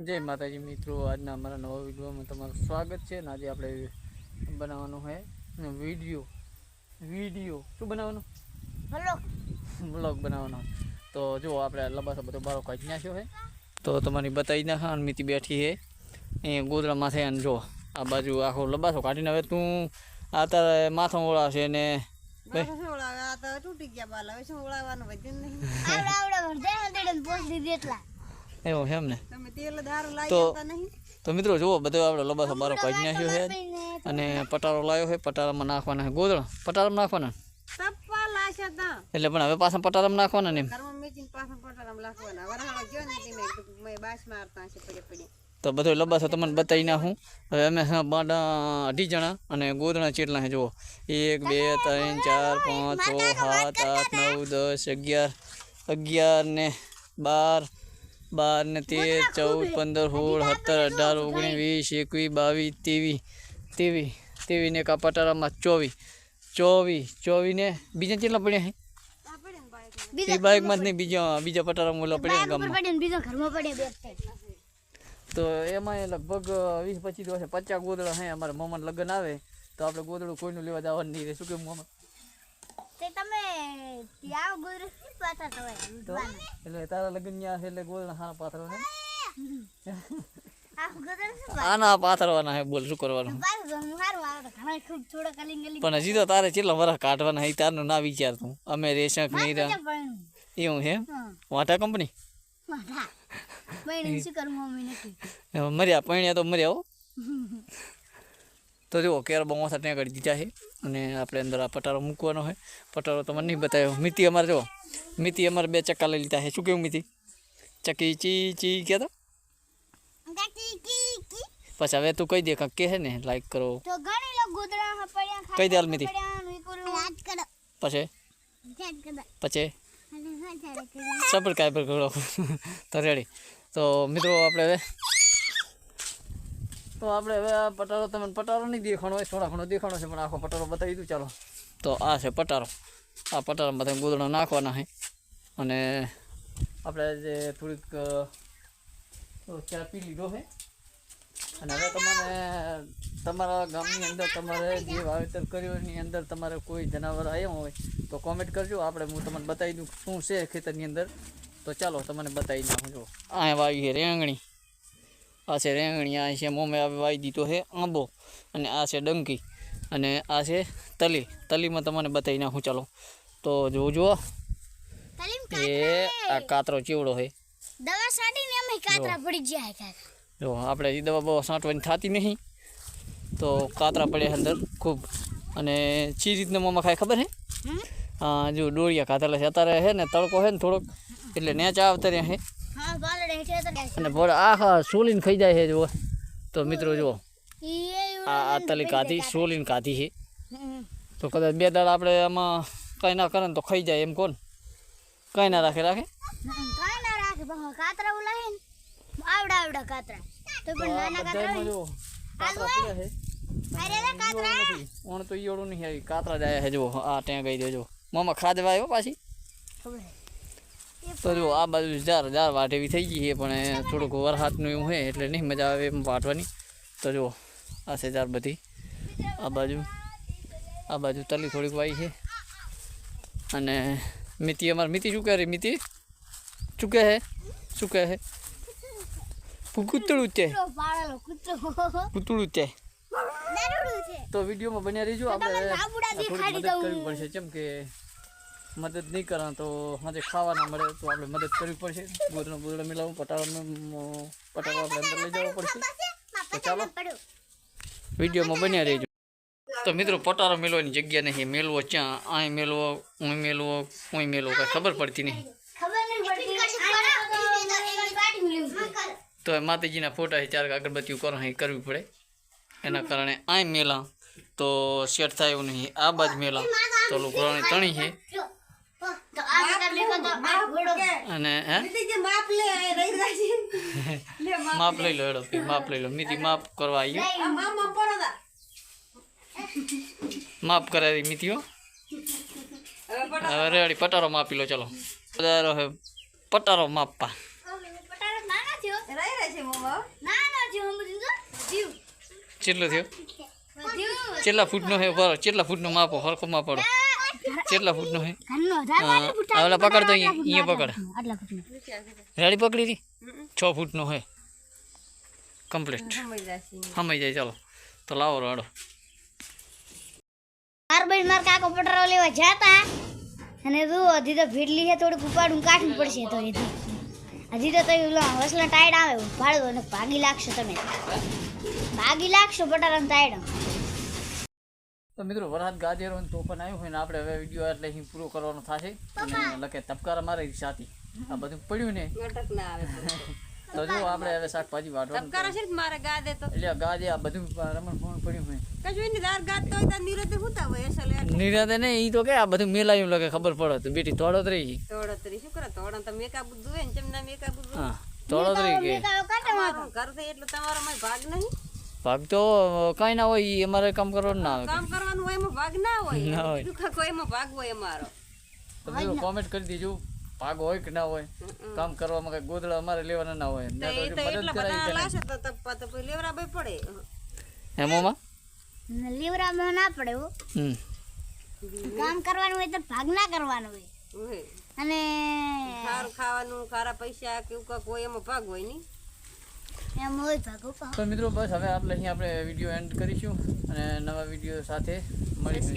જય માતાજી મિત્રો આજના અમારા નવા વિડીયોમાં તમારું સ્વાગત છે અને આજે આપણે બનાવવાનું છે વીડિયો. વીડિયો. શું બનાવવાનું? બ્લોગ બનાવવાનો. તો જો આપણે લબાસો બધો બારો કાઢી નાખ્યો છે. તો તમારી બતાવી નાખા અને મિતી બેઠી છે. એ ગોદડામાં છે અને જો આ બાજુ આખો લબાસો કાઢીને હવે તું આ તારે માથો ઓળાવશે ને માથું ઓળાવે? આ તો તૂટી ગયા બાલ. હવે શું ઓળાવવાનું વધ્યું નહીં. આવડે આવડે વર્ધે હંડ્રેડ પોસ્ટ દીધી એટલા. એવું છે એમ ને? તો- તો મિત્રો જુઓ બધો આપણે લબાસો બારો કાઢી નાખ્યો છે. અને પટારો લાવ્યો છે પટારામાં નાખવાના છે. ગોદળ પટારામાં નાખવાના? એટલે પણ હવે પાછા પટારામાં નાખવાના ને તો બધો લબાસો તમને બતાવી નાખું. હવે અમે બાડા અઢી જણા અને ગોદણા ચેટલા છે જુઓ. એક બે ત્રણ ચાર પાંચ છ સાત આઠ નવ દસ અગિયાર. અગિયાર ને બાર. બાર ને તેર ચૌદ પંદર સોળ સત્તર અઢાર ઓગણીસ વીસ એકવીસ બાવીસ ત્રેવીસ ત્રેવીસ ત્રેવીસ ને કા પટારામાં ચોવીસ ચોવીસ ચોવીસ ને બીજા કેટલા પડ્યા છે એ બાઇકમાં જ નહીં બીજા બીજા પટારામાં ઓલા પડ્યા ગામમાં. તો એમાં લગભગ વીસ પચીસ વર્ષે પચાસ ગોદડા હે અમારા મામાને લગ્ન આવે તો આપણે ગોદડું કોઈનું લેવા જવાનું નહીં રહે શું કેવું મામા? તમે ત્યાં પાછા તો તો એટલે તારા લગ્ન છે એટલે ગોળ હા પાથરવાના આ આના પાથરવાના હે બોલ શું કરવાનું? પણ હજી તો તારે કેટલા વરસ કાઢવાના હે તારનું ના વિચાર તું. અમે રેશક નહીં રા એવું છે હા. વાટા કંપની? મર્યા પૈણ્યા તો મર્યા હો. તો જુઓ કેર બમોસા ત્યાં આગળ દીધા છે અને આપણે અંદર આ પટારો મૂકવાનો હોય પટારો તમને નહીં બતાવ્યો. મિતિ અમારે જો મીતી અમારે બે ચક્કા લઈ લીધા છે. શું કેવું મિતિ? ચકી ચી ચી કહેતો પછી હવે તું કહી દે કાંક કે ને લાઈક કરો. તો ઘણી લોકો ગુદડા હા પડ્યા ખાઈ કઈ દે કરો પછી પછી સબર કાંઈ પર કરો તો રેડી તો મિત્રો આપણે હવે તો આપણે હવે આ પટારો તમને પટારો નહીં દેખાણો હોય થોડા ઘણો દેખાણો છે પણ આખો પટારો બતાવી દઉં ચાલો. તો આ છે પટારો. આ પટારામાં તમે ગોદડો નાખવાના છે. અને આપણે જે થોડીક ચા પી લીધો છે. અને હવે તમારે તમારા ગામની અંદર તમારે જે વાવેતર કર્યું એની અંદર તમારે કોઈ જનાવર આવ્યો હોય તો કોમેન્ટ કરજો. આપણે હું તમને બતાવી દઉં શું છે ખેતરની અંદર. તો ચાલો તમને બતાવી નાખું જો. આ વાવી છે રેંગણી. આ છે રેંગણી આ છે મોમે વાવી દીધો છે આંબો અને આ છે ડંકી અને આ છે તલી. તલીમાં તમને બતાવી નાખું ચાલો. તો જો જુઓ. એ આ કાતરો ચીવડો છે દવા સાડીને અમે કાતરા પડી જાય કાકા. જો આપણે એ દવા બવા સાંટવાની થતી નહીં. તો કાતરા પડે અંદર ખૂબ. અને ચી રીતના મોમાં ખાય ખબર છે હા જો ડોળિયા કાતરેલા છે. અત્યારે છે ને તડકો છે ને થોડોક. એટલે નેચા આવતા રહ્યા છે હા. અને ભોળા આખા સોલીને ખાઈ જાય છે જુઓ. તો મિત્રો જુઓ. આ તલી કાધી સોલીને કાધી છે. તો કદાચ બે દાડા આપણે આમાં કાંઈ ના કરે ને તો ખાઈ જાય એમ કોણ? કાંઈ ના રાખે રાખે? કાતરા જાય છે અરે રે કાતરા. નથી. ઓણ તો ઈયોળું નહીં આવી કાતરા જ છે જુઓ. આ ત્યાં ગઈ દેજો મામા ખાધવા આવ્યો પાછી? તો જો આ બાજુ જાર જાર વાટ એવી થઈ ગઈ છે પણ થોડુંક વરસાદનું એવું હોય એટલે નહીં મજા આવે એમ વાટવાની તો જુઓ આ છે જાર બધી. આ બાજુ આ બાજુ તલી થોડીક વાઈ છે. અને મિતિ અમારે મિતિ શું કહે રે મિતિ? શું કહે છે શું કહે છે કૂતળું છે કૂતળું છે. તો વિડીયોમાં બન્યા રહીજો આપણે થોડીક મદદ કરવી પડશે. જેમ કે મદદ નહીં કરા તો આજે ખાવા ના મળે તો આપણે મદદ કરવી પડશે. ગોદડો ગોદડો મિલાવું પટારો પટારો આપણે અંદર લઈ જવો પડશે. તો ચાલો. વિડીયોમાં બન્યા રહેજો. તો મિત્રો પટારો મેળવાની જગ્યા નહીં. મેળવો ક્યાં? અહીં મેળવો હું મેળવો હું મેળવો કાંઈ ખબર પડતી નહીં. તો એ માતાજીના ફોટા ચાર અગરબત્તીઓ કરો, અહીં કરવી પડે. એના કારણે અહીં મેલા. તો સેટ થાય એવું નહીં. આ બાજ મેલા. તો લોકો તણી છે. તો આ પ્રકાર લેખો તો આ ઘોડો. અને હે? નીતિ માપ લે રહી જાય લે માપ માપ લઈ લો એડો માપ લઈ લો. મિતિ માપ કરવા આવ્યો આ મામા પડોદા માપ કરાવી મિતિઓ હવે રેડી પટારો માપી લો ચલો. પધારો હે પટારો માપવા. ચેટલો થયો? ચેટલા ફૂટનો હે બરો કેટલા ફૂટનો માપો હરખો માપડો કેટલા હે ઘરનો હા, ઓલા પકડ તો અહીંયા અહીંયા પકડ. રેડી પકડી હતી છ ફૂટનો હે કમ્પ્લીટ. સમય જાય ચાલો. તો લાવો રાડો. માર બેન માર કાકો પટરો લેવા જાતા. અને જો હજી તો ભીડલી છે થોડીક ઉપાડું કાઢવું પડશે તો હજી હજી તો તમે ટાઈડ આવે ભાડું અને ભાગી લાગશો તમે. ભાગી લાગશો પટારામ ટાઈડ તો મિત્રો વરસાદ ગાજેરો ને તોફાન આવ્યું હોય ને આપણે હવે વીડિયો એટલે અહીં પૂરો કરવાનો થશે. અને લખે તપકારા મારે સાથી. આ બધું પડ્યું ને. તો. જો આપણે હવે શાકભાજી વાટવાનું તબકારા છે ને મારે ગાદે તો. એટલે આ આ બધું રમણ ફોન પડ્યું હોય. કશું ની દાર ગાદ તો હોય તો નિરતે હુતા હોય અસલ એટલે. ને ઈ તો કે આ બધું મેલાયું લગે ખબર પડે તો. બેટી તોડત રહી તોડત રહી શું કરે? તોડન તો મેકા બુદ્ધું હોય ને ચમના મેકા બુદ્ધું હા તોડત રહી કે. ઘર છે એટલે તમારો માં ભાગ નહીં? ભાગ તો કઈ ના હોય અમારે કામ કરવાનું ના કામ કરવાનું હોય એમાં ભાગ ના હોય. ના હોય. કોઈ એમાં ભાગ હોય અમારો. તમે કોમેન્ટ કરી દેજો ભાગ હોય કે ના હોય કામ કરવામાં કઈ ગોદડા અમારે લેવાના ના હોય. ના તો મદદ કરાવી લાશે તો તો પછી લેવરા ભાઈ પડે. હેમોમાં? લીવરામાં ના પડે હો. હમ. કામ કરવાનું હોય તો ભાગ ના કરવાનું હોય. હોય. અને ખારું ખાવાનું ખારા પૈસા કે એવું કોઈ એમાં ભાગ હોય નહીં એમ હોય ભાગ ઉપાડ તો મિત્રો બસ હવે આપણે અહીં આપણે વીડિયો એન્ડ કરીશું અને નવા વીડિયો સાથે મળીશું.